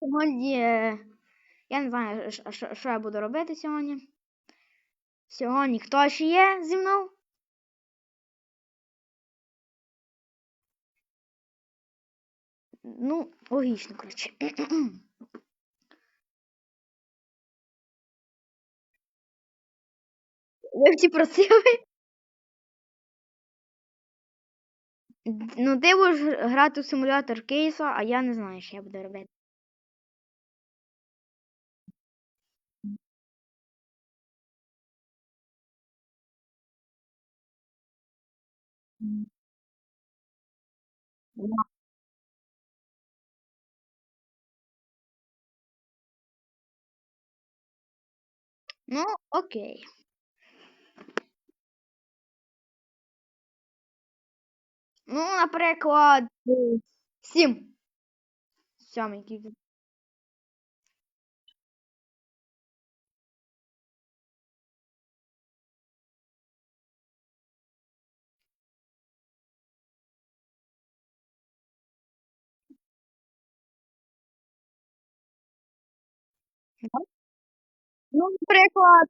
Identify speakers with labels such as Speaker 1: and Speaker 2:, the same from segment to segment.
Speaker 1: Сьогодні я не знаю, що, я буду робити сьогодні. Сьогодні хто ще є зі мною? Ну, логічно, коротше. Ви всі просили? Ну, ти будеш грати в симулятор кейсу, а я не знаю, що я буду робити. Ну, окей. Ну, наприклад, е, сім. Сьомий який. Ну, наприклад,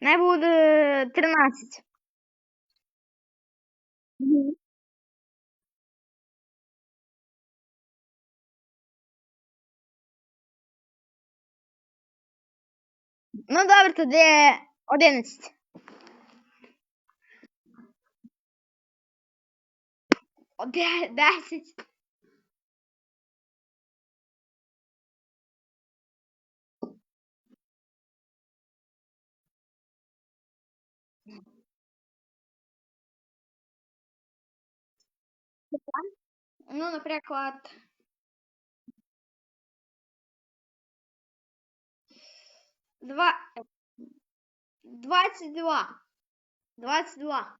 Speaker 1: не буде 13. Мгм. Ну, добре, тоді 11. Оде- Ну, наприклад. Два. 22. 22.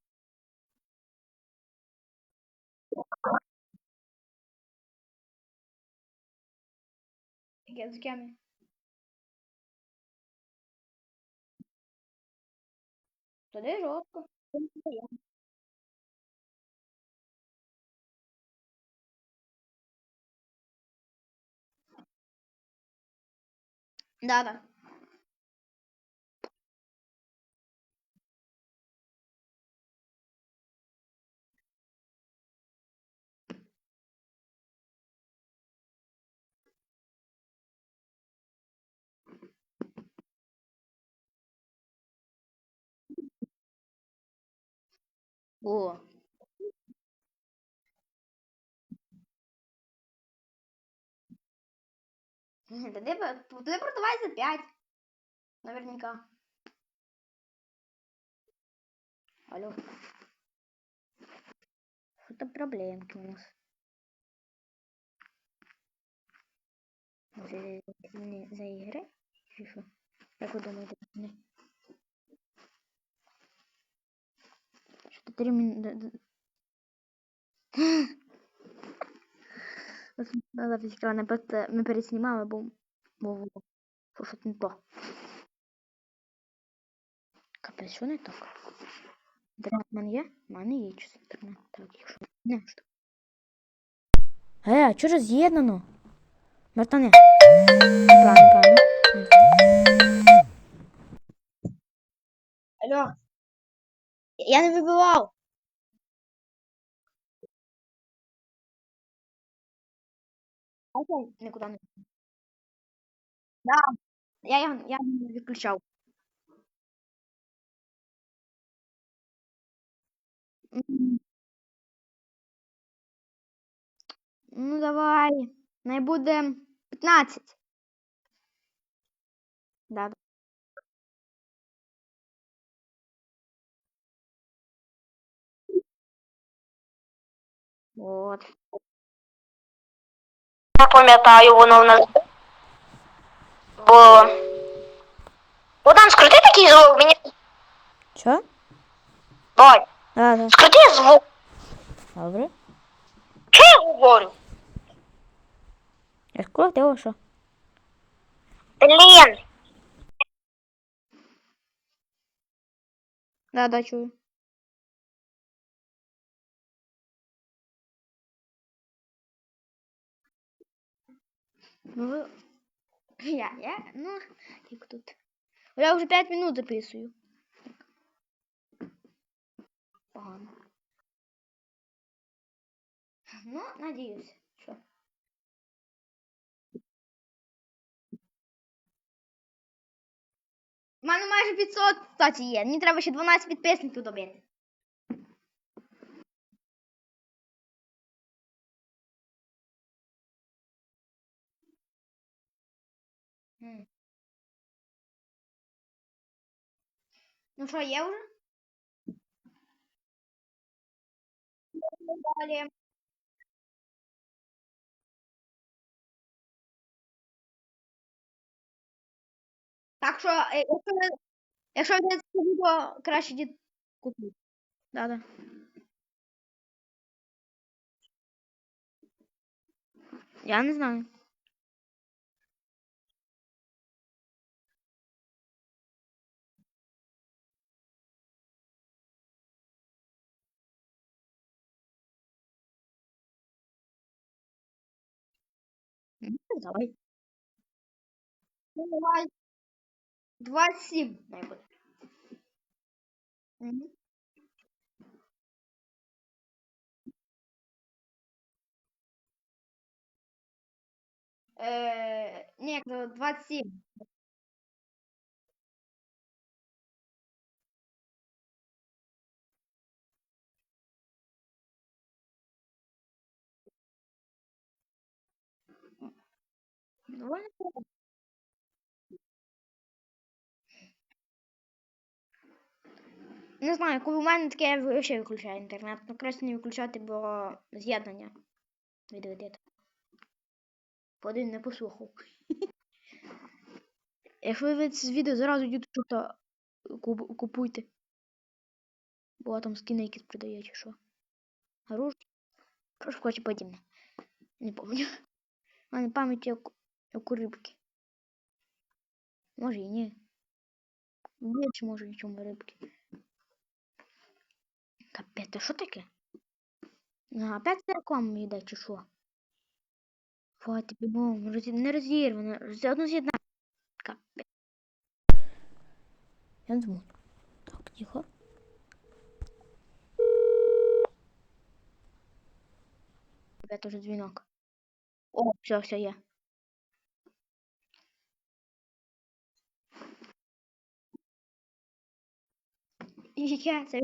Speaker 1: Я з кем? Тоді жорстко. Да, да. О. Тоді, б- тоді продавай за 5. Наверняка. Алло. Что-то проблемки у нас. Не за ігри? Чи що? Як ви. Що 4 минути. Запись екрана просто ми переснімали, бо бо бо щось не то. Капець, що не так? Інтернет в мене є? В мене. Так, якщо не що. Е, а чого роз'єднано? Братане. Правильно, правильно. Алло. Я не вибивав. Окей, нікуди не. Да. Я я не відключав. М. Ну давай. Не буде 15. Да. да. От.
Speaker 2: Я пам'ятаю, воно в нас. Бо. Богдан, скрути такий звук, мені.
Speaker 1: Що?
Speaker 2: Бать,
Speaker 1: Да, да.
Speaker 2: скрути звук.
Speaker 1: Добре.
Speaker 2: Що я говорю?
Speaker 1: Я скрутив, що?
Speaker 2: Блін.
Speaker 1: Да, да, чую. Ну, я, я, ну, як тут. Я вже 5 минут записую. Погано. Ну, надіюсь, що. У мене майже 500, кстати, є. Мені треба ще 12 підписників добити. Ну що, є вже? Далі. Так що, е, якщо ви, якщо краще дід купіть. Да-да. Я не знаю. Давай. Ну, давай. 27 найбуде. Мгм. Е, ні, ну, 27. Не знаю, коли у мене таке я взагалі виключаю інтернет. Ну, краще не виключати, бо з'єднання відведете. Один не послухав. Якщо ви дивитесь відео, зразу що куп- купуйте. Бо там скини якісь продають, чи що. Що ж хоче подібне. Не помню. У мене пам'ять як, як у рибки. Може і ні. Більше може, ніж у рибки. Капець, а що таке? А, опять це рекламу йде, чи що? Хватить, бігом, розі... не розірвано, роз... одну з'єдна. Капець. Я дзвоню. Так, тихо. Опять уже дзвінок. О, все, все є. Đi xe?